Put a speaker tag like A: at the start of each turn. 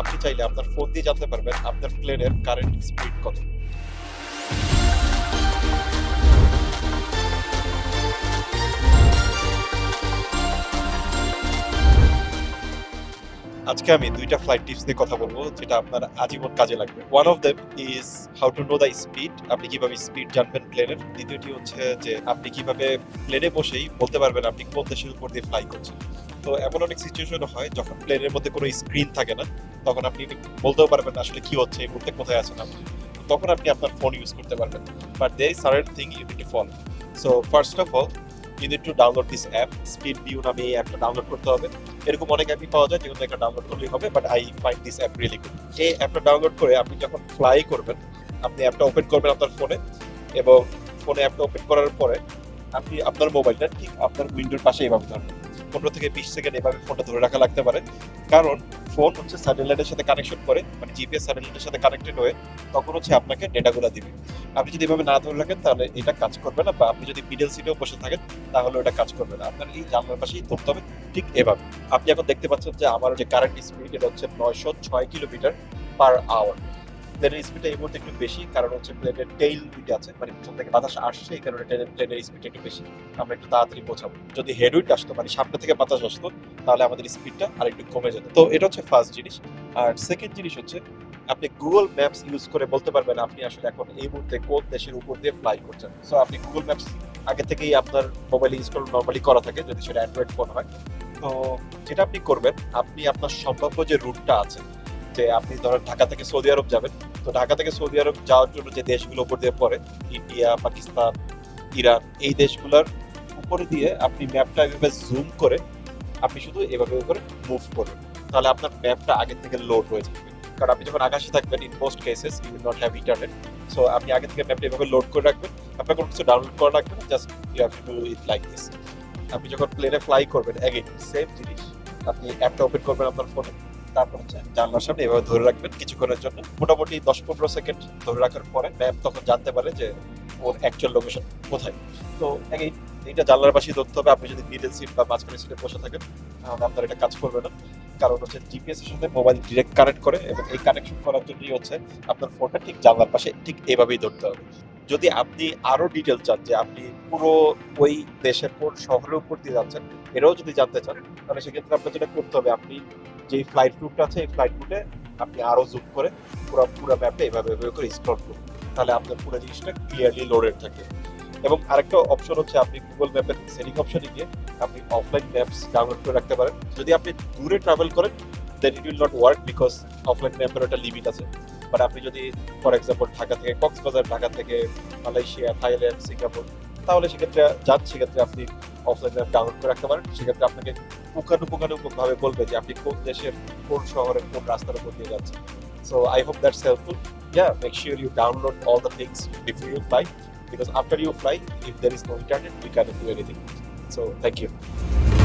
A: আপনি চাইলে আপনার ফোন দিয়ে জানতে পারবেন আপনার প্লেনের কারেন্ট স্পিড কত। আজকে আমি দুইটা ফ্লাইট টিপস নিয়ে কথা বলব, যেটা আপনার আজীবন কাজে লাগবে। One of them is how to know the speed আপনি কীভাবে স্পিড জানবেন প্লেনের দ্বিতীয়টি হচ্ছে যে আপনি কীভাবে প্লেনে বসেই বলতে পারবেন আপনি কোন দেশের উপর দিয়ে ফ্লাই করছেন। তো এমন অনেক সিচুয়েশন হয় যখন প্লেনের মধ্যে কোনো স্ক্রিন থাকে না তখন আপনি বলতেও পারবেন না আসলে কি হচ্ছে, এই মুহূর্তে কোথায় আছেন আপনি। তখন আপনি আপনার ফোন ইউজ করতে পারবেন। But the certain thing you need to follow so first of all you need to download this app speed view নামে এই অ্যাপটা ডাউনলোড করতে হবে। এরকম অনেক অ্যাপই পাওয়া যায়, যেগুলো একটা ডাউনলোড করলেই হবে but I find this app really good এই অ্যাপটা ডাউনলোড করে আপনি যখন ফ্লাই করবেন, আপনি অ্যাপটা ওপেন করবেন আপনার ফোনে এবং ফোনে অ্যাপটা ওপেন করার পরে আপনি আপনার মোবাইলটা ঠিক আপনার উইন্ডোর পাশে এভাবে ধরবেন পনেরো থেকে বিশ সেকেন্ড এভাবে ফোনটা ধরে রাখা লাগতে পারে। কারণ ফোন হচ্ছে স্যাটেলাইটের সাথে কানেকশন করে মানে জিপিএস স্যাটেলাইটের সাথে কানেক্টেড হয়ে তখন হচ্ছে আপনাকে ডেটাগুলো দিবে। আপনি যদি এভাবে না ধরে রাখেন, তাহলে এটা কাজ করবে না, বা আপনি যদি মিডল সিটেও বসে থাকেন, তাহলে ওটা কাজ করবে না। আপনার এই জানলার পাশেই ধরতে হবে ঠিক এভাবে। আপনি এখন দেখতে পাচ্ছেন যে আমার যে কারেন্ট স্পিড এটা হচ্ছে নয়শো ছয় কিলোমিটার পার আওয়ার প্লেনের স্পিডটা এই মুহূর্তে একটু বেশি, কারণ হচ্ছে প্লেনের টেইল দুইটা আছে মানে পিছন থেকে বাতাস আসছে, এই কারণে প্লেনের প্লেনের স্পিড একটু বেশি। আমরা একটু তাড়াতাড়ি পৌঁছাবো। যদি হেডউইড আসতো মানে সামনে থেকে বাতাস আসতো তাহলে আমাদের স্পিডটা আর একটু কমে যেত। তো এটা হচ্ছে ফার্স্ট জিনিস। আর সেকেন্ড জিনিস হচ্ছে, আপনি গুগল ম্যাপস ইউজ করে বলতে পারবেন আপনি আসলে এখন এই মুহূর্তে কোন দেশের উপর দিয়ে ফ্লাই করছেন। সো আপনি গুগল ম্যাপস আগে থেকেই আপনার মোবাইলে ইনস্টল নর্মালি করা থাকে, যদি সেটা অ্যান্ড্রয়েড ফোন হয়। তো যেটা আপনি করবেন, আপনি আপনার সম্ভাব্য যে রুটটা আছে, যে আপনি ধরেন ঢাকা থেকে সৌদি আরব যাবেন, তো ঢাকা থেকে সৌদি আরব যাওয়ার জন্য যে দেশগুলো উপর দিয়ে পড়ে, ইন্ডিয়া, পাকিস্তান, ইরান, এই দেশগুলোর উপরে দিয়ে আপনি ম্যাপটা এভাবে জুম করে আপনি শুধু এভাবে করে মুভ করবেন তাহলে আপনার ম্যাপটা আগে থেকে লোড হয়ে যাবে। কারণ আপনি যখন আকাশে থাকবেন in most cases you will not have internet so আপনি আগে থেকে ম্যাপটা এভাবে লোড করে রাখবেন। আপনার কোনো কিছু ডাউনলোড করা লাগবে না just you have to do it like this আপনি যখন প্লেনে ফ্লাই করবেন অ্যাগেন সেম জিনিস। আপনি অ্যাপটা ওপেন করবেন আপনার ফোনে তারপর হচ্ছে জানলার সামনে এভাবে ধরে রাখবেন কিছুক্ষণের জন্য। মোটামুটি দশ পনেরো সেকেন্ড ধরে রাখার পরে ম্যাপ তখন জানতে পারে যে ওর অ্যাকচুয়াল লোকেশন কোথায়। তো অ্যাগেন এইটা জানলার পাশেই ধরতে হবে। আপনি যদি মিডল সিট বা মাঝখানে সিটে বসে থাকেন, তাহলে আপনার এটা কাজ করবে না। কারণ হচ্ছে জিপিএস এর সাথে মোবাইল ডিরেক্ট কানেক্ট করে এবং এই কানেকশন করার জন্যই হচ্ছে আপনার ফোনটা ঠিক জানলার পাশে ঠিক এভাবেই ধরতে হবে। যদি আপনি আরও ডিটেল চান যে আপনি পুরো ওই দেশের কোন শহরের উপর দিয়ে যাচ্ছেন এটাও যদি জানতে চান, তাহলে সেক্ষেত্রে আপনার যেটা করতে হবে, আপনি যে ফ্লাইট রুটটা আছে, এই ফ্লাইট রুটে আপনি আরও জুম করে পুরো পুরো ম্যাপে এভাবে এভাবে করে স্ক্রল করুন। তাহলে আপনার পুরো জিনিসটা ক্লিয়ারলি লোডেড থাকে। এবং আরেকটা অপশন হচ্ছে আপনি গুগল ম্যাপের সেটিং অপশনে গিয়ে আপনি অফলাইন ম্যাপস ডাউনলোড করে রাখতে পারেন। যদি আপনি দূরে ট্রাভেল করেন then it will not work because offline ম্যাপের একটা লিমিট আছে। বাট আপনি যদি ফর এক্সাম্পল ঢাকা থেকে, কক্সবাজার, ঢাকা থেকে মালয়েশিয়া, থাইল্যান্ড, সিঙ্গাপুর, তাহলে সেক্ষেত্রে, যান, সেক্ষেত্রে আপনি অফলাইন ম্যাপ ডাউনলোড করে রাখতে পারেন। সেক্ষেত্রে আপনাকে পুঙ্খানুপুঙ্খানুপুঙ্খ ভাবে বলবে যে আপনি কোন দেশের, কোন শহরের, কোন রাস্তার উপর দিয়ে যাচ্ছেন। So I hope that's helpful yeah, make sure you download all the things before you fly. Because after you fly if there is no internet we cannot do anything. So thank you